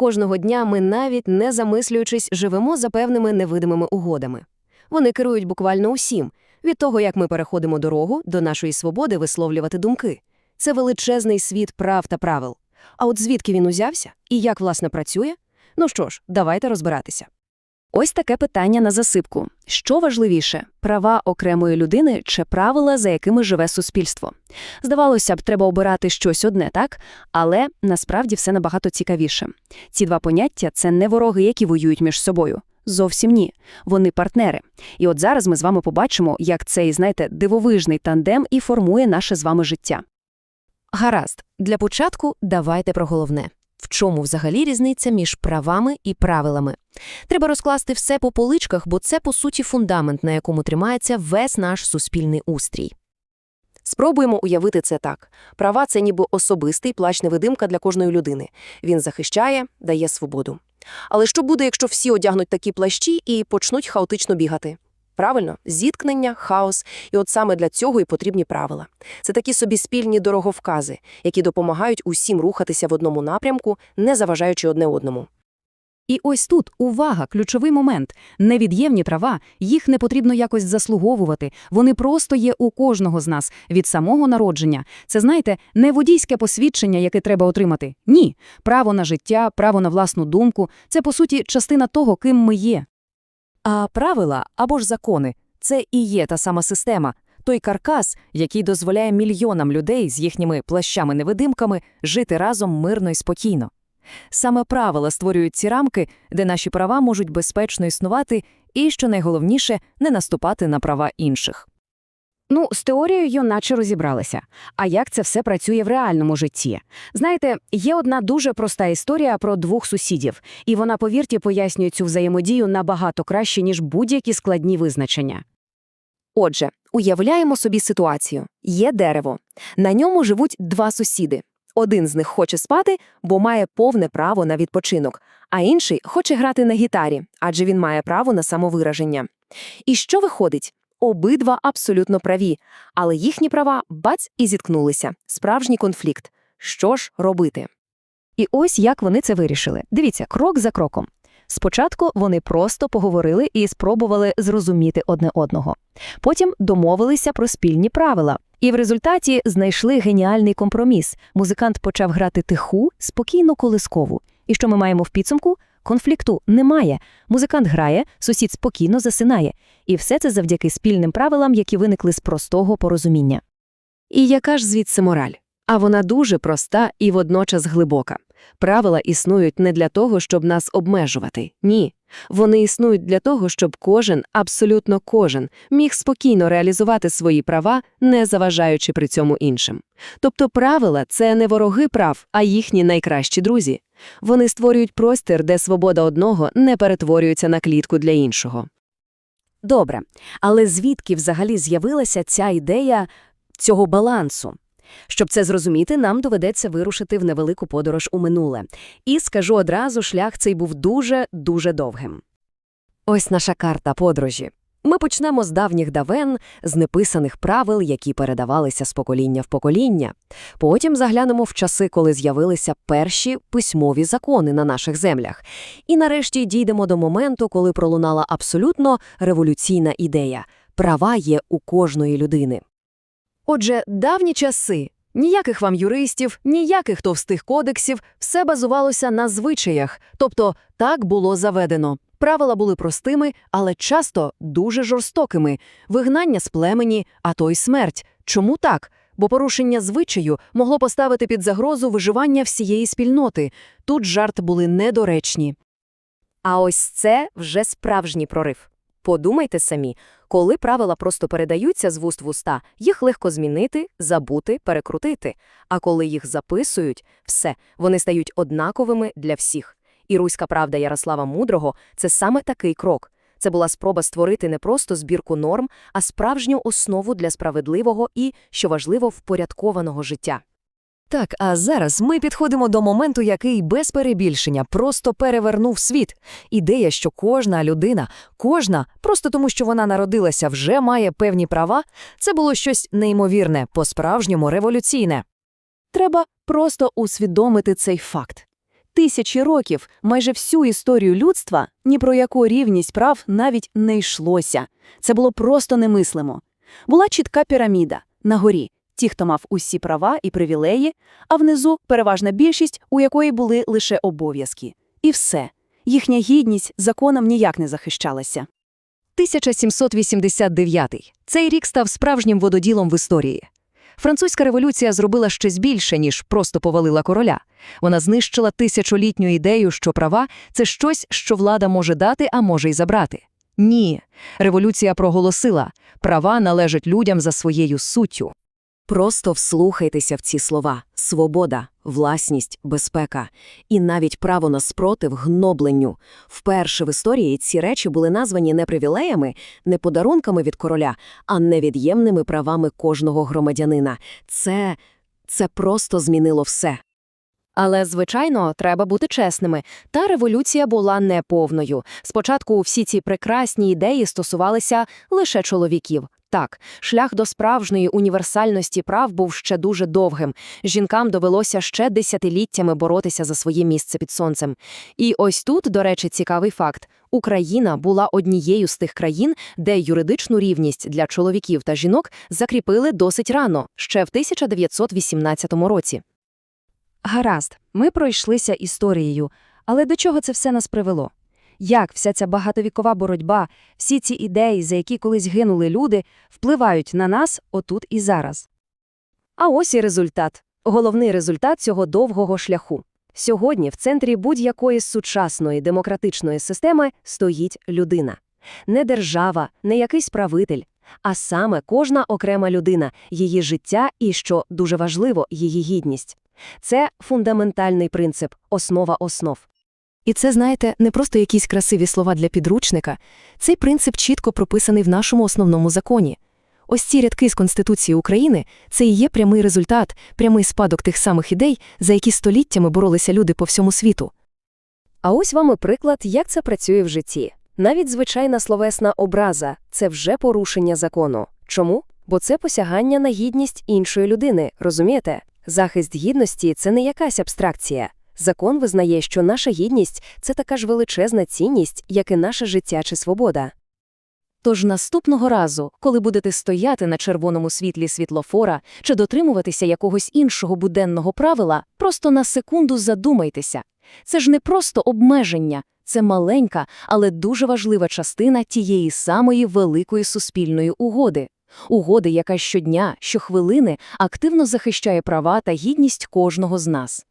Кожного дня ми навіть не замислюючись живемо за певними невидимими угодами. Вони керують буквально усім від того, як ми переходимо дорогу до нашої свободи висловлювати думки. Це величезний світ прав та правил. А от звідки він узявся і як власне працює? Ну що ж, давайте розбиратися. Ось таке питання на засипку. Що важливіше права окремої людини чи правила, за якими живе суспільство? Здавалося б, треба обирати щось одне, так? Але насправді все набагато цікавіше. Ці два поняття це не вороги, які воюють між собою. Зовсім ні. Вони партнери. І от зараз ми з вами побачимо, як цей, знаєте, дивовижний тандем і формує наше з вами життя. Гаразд, для початку давайте про головне. В чому взагалі різниця між правами і правилами? Треба розкласти все по поличках, бо це, по суті, фундамент, на якому тримається весь наш суспільний устрій. Спробуємо уявити це так. Права – це ніби особистий плащ-невидимка для кожної людини. Він захищає, дає свободу. Але що буде, якщо всі одягнуть такі плащі і почнуть хаотично бігати? Правильно, зіткнення, хаос, і от саме для цього і потрібні правила. Це такі собі спільні дороговкази, які допомагають усім рухатися в одному напрямку, не заважаючи одне одному. І ось тут увага, ключовий момент. Невід'ємні трава, їх не потрібно якось заслуговувати. Вони просто є у кожного з нас від самого народження. Це, знаєте, не водійське посвідчення, яке треба отримати. Ні. Право на життя, право на власну думку це, по суті, частина того, ким ми є. А правила або ж закони це і є та сама система, той каркас, який дозволяє мільйонам людей з їхніми плащами-невидимками жити разом мирно і спокійно. Саме правила створюють ці рамки, де наші права можуть безпечно існувати і, що найголовніше, не наступати на права інших. Ну, з теорією наче розібралися. А як це все працює в реальному житті? Знаєте, є одна дуже проста історія про двох сусідів, і вона, повірте, пояснює цю взаємодію набагато краще, ніж будь-які складні визначення. Отже, уявляємо собі ситуацію. Є дерево. На ньому живуть два сусіди. Один з них хоче спати, бо має повне право на відпочинок, а інший хоче грати на гітарі, адже він має право на самовираження. І що виходить? Обидва абсолютно праві, але їхні права бац і зіткнулися. Справжній конфлікт. Що ж робити? І ось як вони це вирішили. Дивіться, крок за кроком. Спочатку вони просто поговорили і спробували зрозуміти одне одного. Потім домовилися про спільні правила. І в результаті знайшли геніальний компроміс. Музикант почав грати тиху, спокійну колискову. І що ми маємо в підсумку? Конфлікту немає. Музикант грає, сусід спокійно засинає. І все це завдяки спільним правилам, які виникли з простого порозуміння. І яка ж звідси мораль? А вона дуже проста і водночас глибока. Правила існують не для того, щоб нас обмежувати. Ні. Вони існують для того, щоб кожен, абсолютно кожен, міг спокійно реалізувати свої права, не заважаючи при цьому іншим. Тобто правила це не вороги прав, а їхні найкращі друзі. Вони створюють простір, де свобода одного не перетворюється на клітку для іншого. Добре, але звідки взагалі з'явилася ця ідея цього балансу? Щоб це зрозуміти, нам доведеться вирушити в невелику подорож у минуле. І скажу одразу, шлях цей був дуже-дуже довгим. Ось наша карта подорожі. Ми почнемо з давніх давен, з неписаних правил, які передавалися з покоління в покоління. Потім заглянемо в часи, коли з'явилися перші письмові закони на наших землях. І нарешті дійдемо до моменту, коли пролунала абсолютно революційна ідея – права є у кожної людини. Отже, давні часи. Ніяких вам юристів, ніяких товстих кодексів, все базувалося на звичаях, тобто так було заведено. Правила були простими, але часто дуже жорстокими. Вигнання з племені, а то й смерть. Чому так? Бо порушення звичаю могло поставити під загрозу виживання всієї спільноти. Тут жарти були недоречні. А ось це вже справжній прорив. Подумайте самі, коли правила просто передаються з вуст в уста, їх легко змінити, забути, перекрутити. А коли їх записують, все, вони стають однаковими для всіх. І руська правда Ярослава Мудрого – це саме такий крок. Це була спроба створити не просто збірку норм, а справжню основу для справедливого і, що важливо, впорядкованого життя. Так, а зараз ми підходимо до моменту, який без перебільшення просто перевернув світ. Ідея, що кожна людина, кожна, просто тому що вона народилася, вже має певні права, це було щось неймовірне, по-справжньому революційне. Треба просто усвідомити цей факт. Тисячі років, майже всю історію людства, ні про яку рівність прав навіть не йшлося. Це було просто немислимо. Була чітка піраміда на горі, ті, хто мав усі права і привілеї, а внизу переважна більшість, у якої були лише обов'язки. І все. Їхня гідність законом ніяк не захищалася. 1789. Цей рік став справжнім вододілом в історії. Французька революція зробила щось більше, ніж просто повалила короля. Вона знищила тисячолітню ідею, що права – це щось, що влада може дати, а може й забрати. Ні. Революція проголосила – права належать людям за своєю суттю. Просто вслухайтеся в ці слова – свобода, власність, безпека і навіть право на спротив гнобленню. Вперше в історії ці речі були названі не привілеями, не подарунками від короля, а невід'ємними правами кожного громадянина. Це... це просто змінило все. Але, звичайно, треба бути чесними. Та революція була неповною. Спочатку всі ці прекрасні ідеї стосувалися лише чоловіків. Так, шлях до справжньої універсальності прав був ще дуже довгим. Жінкам довелося ще десятиліттями боротися за своє місце під сонцем. І ось тут, до речі, цікавий факт. Україна була однією з тих країн, де юридичну рівність для чоловіків та жінок закріпили досить рано, ще в 1918 році. Гаразд, ми пройшлися історією, але до чого це все нас привело? Як вся ця багатовікова боротьба, всі ці ідеї, за які колись гинули люди, впливають на нас отут і зараз? А ось і результат. Головний результат цього довгого шляху. Сьогодні в центрі будь-якої сучасної демократичної системи стоїть людина. Не держава, не якийсь правитель, а саме кожна окрема людина, її життя і, що дуже важливо, її гідність. Це фундаментальний принцип, основа основ. І це, знаєте, не просто якісь красиві слова для підручника. Цей принцип чітко прописаний в нашому основному законі. Ось ці рядки з Конституції України – це і є прямий результат, прямий спадок тих самих ідей, за які століттями боролися люди по всьому світу. А ось вам і приклад, як це працює в житті. Навіть звичайна словесна образа – це вже порушення закону. Чому? Бо це посягання на гідність іншої людини, розумієте? Захист гідності – це не якась абстракція. Закон визнає, що наша гідність – це така ж величезна цінність, як і наше життя чи свобода. Тож наступного разу, коли будете стояти на червоному світлі світлофора чи дотримуватися якогось іншого буденного правила, просто на секунду задумайтеся. Це ж не просто обмеження, це маленька, але дуже важлива частина тієї самої великої суспільної угоди. Угоди, яка щодня, щохвилини активно захищає права та гідність кожного з нас.